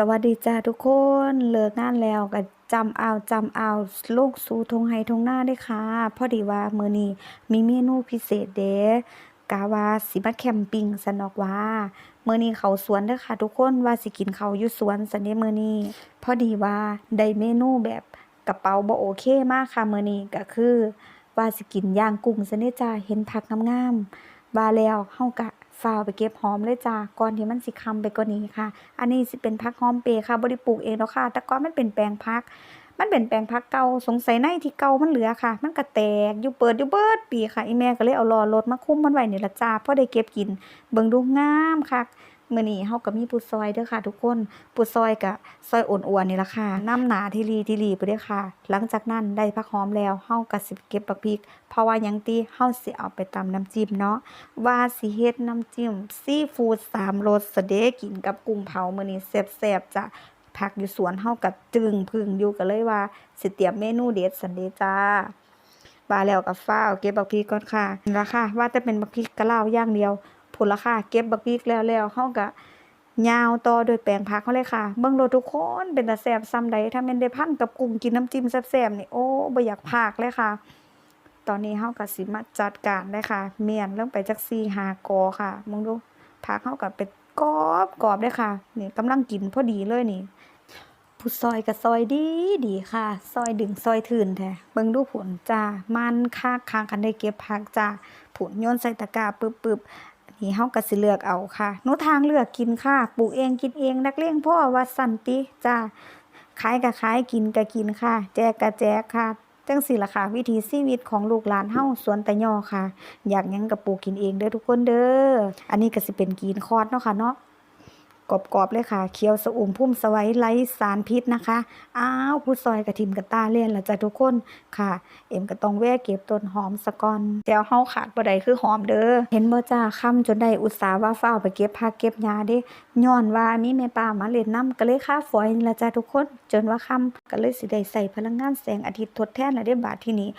สวัสดีจ้าทุกคนเลิกงานแล้วก็จำเอาจำเอาลูกสู่ทงไห้ทงหน้าได้ค่ะพอดีว่ามื้อนี้มีเมนูพิเศษเด้กะว่าสิมาแคมปิ้งสนอกว่ามื้อนี้เขาสวนเด้อค่ะ ทุกคนว่าสิกินเขาอยู่สวนซันเด้มื้อนี้พอดีว่าได้เมนูแบบกระเป๋าบ่โอเคมากค่ะมื้อนี้ก็คือ ว่าสิกินย่างกุ้งซันเด้จ้าเห็นผักงามๆว่าแล้วเฮากะ ฟาวไปเก็บหอมเลยจ้าก่อนที่มันสิค่ำไปกว่านี้ค่ะ อันนี้สิเป็นพักหอมเปรย์ค่ะบริปลูกเองแล้วค่ะ แต่ก่อนมันเป็นแปลงพัก มันเป็นแปลงพักเก่าสงสัยในที่เก่ามันเหลือค่ะ มันกระแตกอยู่เปิดอยู่เบิดปีค่ะอีแม่ก็เลยเอาล้อรถมาคุ้มมันไว้นี่ละจ้าพอได้เก็บกิน เบิ่งดูงามค่ะ มื้อนี้เฮาก็มีปูซอยเด้อค่ะ ทุกคนปูซอยก็ซอยอ่อนๆนี่ละค่ะน้ำหนาทีรีทีรีไปเด้อค่ะ หลังจากนั้นได้ผักหอมแล้วเฮาก็สิเก็บบักพริก เพราะว่ายังติเฮาสิเอาไปตำน้ำจิ้มเนาะว่าสิเฮ็ดน้ำจิ้มซีฟู้ดสามรสสเดกินกับกุ้งเผามื้อนี้แซ่บๆจ้ะผักอยู่สวนเฮาก็จึงพึ่งอยู่ก็เลยว่า สิเตรียมเมนูเด็ดสันเดจ้าบาแล้วก็ฟ้าวเก็บบักพริกก่อนค่ะนี่ล่ะค่ะว่าแต่เป็นบักพริกกะเล่าย่างเดียว พุ่นละค่ะ เก็บบักพริกแล้วแล้วเฮาก็ยาวต่อด้วยแปลงผักเฮาเลยค่ะ เบิ่งโลดทุกคนเป็นตาแซ่บส่ำใดถ้าแม่นได้พันกับกุ้งกินน้ำจิ้มแซ่บๆนี่โอ้บ่อยากพากเลยค่ะ ตอนนี้เฮาก็สิมาจัดการเลยค่ะ เมียนลงไปจัก4 5กอค่ะมึงดูผักเฮาก็เป็นกรอบกรอบเลยค่ะ นี่กำลังกินพอดีเลยนี่ผู้ซอยก็ซอยดีดีค่ะ ซอยดึงซอยถืนแท้เบิ่งดูผลจ้ามันคักค้างคันได้เก็บผักจ้าผลโยนใส่ตะกร้าปึ๊บๆอั นนี้เฮาก็สิเลือกเอาค่ะหนูทางเลือกกินค่ะปลูกเองกินเองนักเลี้ยงพ่อว่าสั่นติจ้าขายก็ขายกินก็กินค่ะ แจกก็แจกค่ะจังสี่ล่ะค่ะ วิถีชีวิตของลูกหลานเฮาสวนตะย่อค่ะ อยากยังก็ปลูกกินเองเด้อทุกคนเด้ออันนี้ก็สิเป็นกินคอร์สเนาะค่ะเนาะ กรอบๆเลยค่ะ เคี้ยวสะอุ่มพุ่มสวัยไร้สารพิษนะคะ อ้าวผู้ซอยกระทิมกระตาเล่นละจ้ะทุกคนค่ะ เอ็มก็ต้องแวะเก็บต้นหอมสะก่อนแจวเฮาขาดบ่ได้คือหอมเด้อ เห็นบ่จ้าค่ำจนได้อุตส่าห์ว่าฟ้าวไปเก็บผักเก็บหญ้าเด้ย้อนว่ามีแม่ป้ามาเล่นน้ำก็เลยค่าฝอยละจ้ะทุกคน จนว่าค่ำก็เลยสิได้ใส่พลังงานแสงอาทิตย์ทดแทนล้วได้บาดที่นี้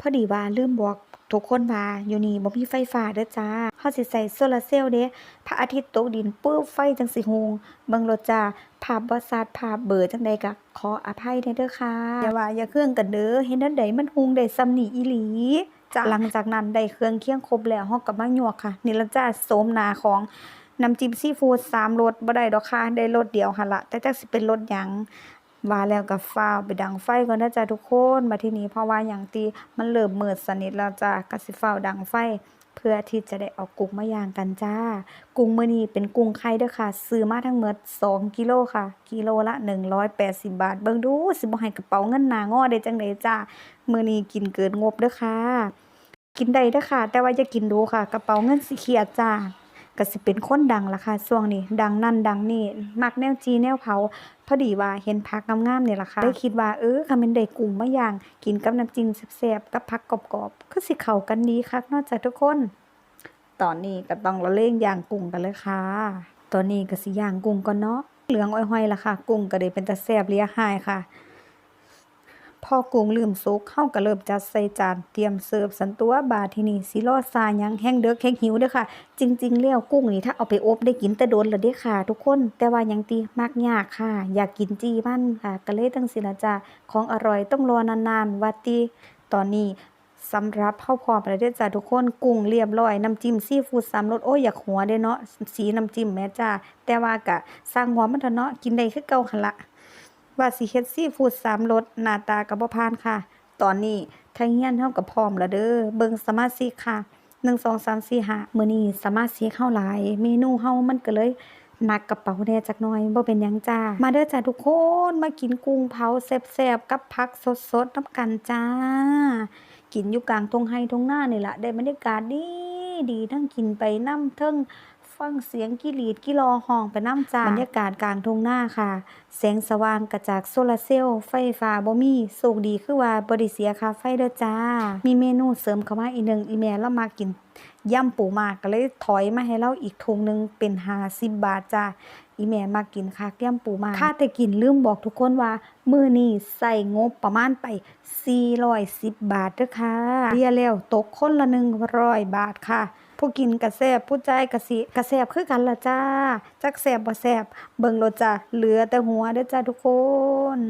พอดีว่าลืมบอก ทุกคนว่าอยู่นี่บ่มีไฟฟ้าเด้อจ้าเฮาสิใส่โซลาร์เซลล์เด้พระอาทิตย์ตกดินปึ๊บไฟจังสิฮูงเบิ่งรถจ้าภาพบ่ชัดภาพเบลอจังใดก็ขออภัยเด้อค่ะอย่าว่าอย่าเครื่องกันเด้อเห็นอันใดมันฮงได้ซ้ำนี่อีหลีจ้าหลังจากนั้นได้เครื่องเคียงครบแล้วเฮาก็มาหยวกค่ะ นี่ละจ้าโสมนาของน้ำจิ้มซีฟู้ด3รสบ่ได้ดอกค่ะได้รสเดียวหั่นละแต่จักสิเป็นรสหยัง ว่าแล้วก็ฟ้าวไปดังไฟก่อนนะจ๊ะทุกคนมาที่นี้เพราะว่าอย่างตีมันเริ่มมืดสนิทแล้วจ้ะกสิฟ้าวดังไฟ เพื่อที่จะได้เอากุ้งมาย่างกันจ้า กุ้งมื้อนี้เป็นกุ้งไข่เด้อค่ะ ซื้อมาทั้งหมด2กิโลค่ะ กิโลละ 180 บาท เบิ่งดูสิบ่ให้กระเป๋าเงินหนางอได้จังไดจ้ามื้อนี้กินเกินงบเด้อค่ะ กินได้เด้อค่ะ แต่ว่าอย่ากินดูค่ะ กระเป๋าเงินสิเครียดจ้า ก็สิเป็นคนดังล่ะค่ะช่วงนี้ ดังนั่นดังนี่มักแนวจีแนวเผาพอดีว่าเห็นผักงามๆเนี่ยล่ะค่ะได้คิดว่าเออคันแม่นได้กุ้งมาย่าง กินกับน้ำจิ้มแซ่บๆกับผักกรอบๆคือสิเข้ากันดีคักนาะจ้ะทุกคน ตอนนี้ก็ต้องละเล่งย่างกุ้งกันเลยค่ะ ตอนนี้ก็สิย่างกุ้งก่อนเนาะเหลืองอ้อยๆล่ะค่ะ กุ้งก็ได้เป็นตาแซ่บเลียหายค่ะ พอกุ้งลืมสุกเฮาก็เริ่มจัดใส่จานเตรียมเสิร์ฟสันตัวบาดทีนี้สิรอซาหยังแห้งเด้อแห้งหิวเด้อค่ะ จริง ๆ แล้วกุ้งนี่ถ้าเอาไปอบได้กินแต่โดนล้วเด้ค่ะ ทุกคนแต่ว่ายังติมักยากค่ะ อยากกินจีมันค่ะก็เลยจังซี่ล่ะจ้ะของอร่อยต้องรอนานๆว่าติตอนนี้สำหรับเฮาวพร้อมแล้วเด้อจ้ะทุกคนกุ้งเรียบร้อยน้ำจิ้มซีฟู้ดสามรสโอ้ยอยากหัวเด้เนาะสีน้ำจิ้มแม่จ้าแต่ว่าก็สร้างหัวมันเถอะเนาะกินได้คือเก่าหันละ ว่าสิเฮ็ดซีฟูดสามรสหน้าตาก็บ่ผ่านค่ะ ตอนนี้ทางเฮียนเฮาก็พร้อมแล้วเด้อเบิ่งสมาชิกค่ะ1 2 3 4 5มื้อนี้สมาชิกเฮาหลาย เมนูเฮามันก็เลยหนักกระเป๋าแน่จักหน่อยบ่เป็นยังจ้า มาเด้อจ้าทุกคนมากินกุ้งเผาแซ่บๆกับผักสดๆน้ำกันจ้า กินอยู่กลางทงไร่ทงหน้านี่แหละได้บรรยากาศดีดีทั้งกินไปนำเทิง ฟังเสียงกิลีดกิลอห้องไปนำจ้าบรรยากาศกลางทงนาค่ะ แสงสว่างกระจากโซลาร์เซลล์ไฟฟ้าบ่มีโชคดีคือว่าบ่ได้เสียค่าไฟเด้อจ้า มีเมนูเสริมเข้ามาอีกหนึ่งอีแม่เรามากินยำปูมากก็เลยถอยมาให้เราอีกถุงหนึงเป็น50บาทจ้าอีแม่มากินคักย่ำปูมาค่าแต่กินลืมบอกทุกคนว่า มื้อนี้ใส่งบประมาณไป 410 บาทเด้อค่ะเรียแล้วตกคนละ100 บาทค่ะ ผู้กินกระแซบผู้ใจกระสิกระแซบคือกันละจ้า จักแซบบ่แซบเบิ่งโลจ้าเหลือแต่หัวเด้อจ้าทุกคน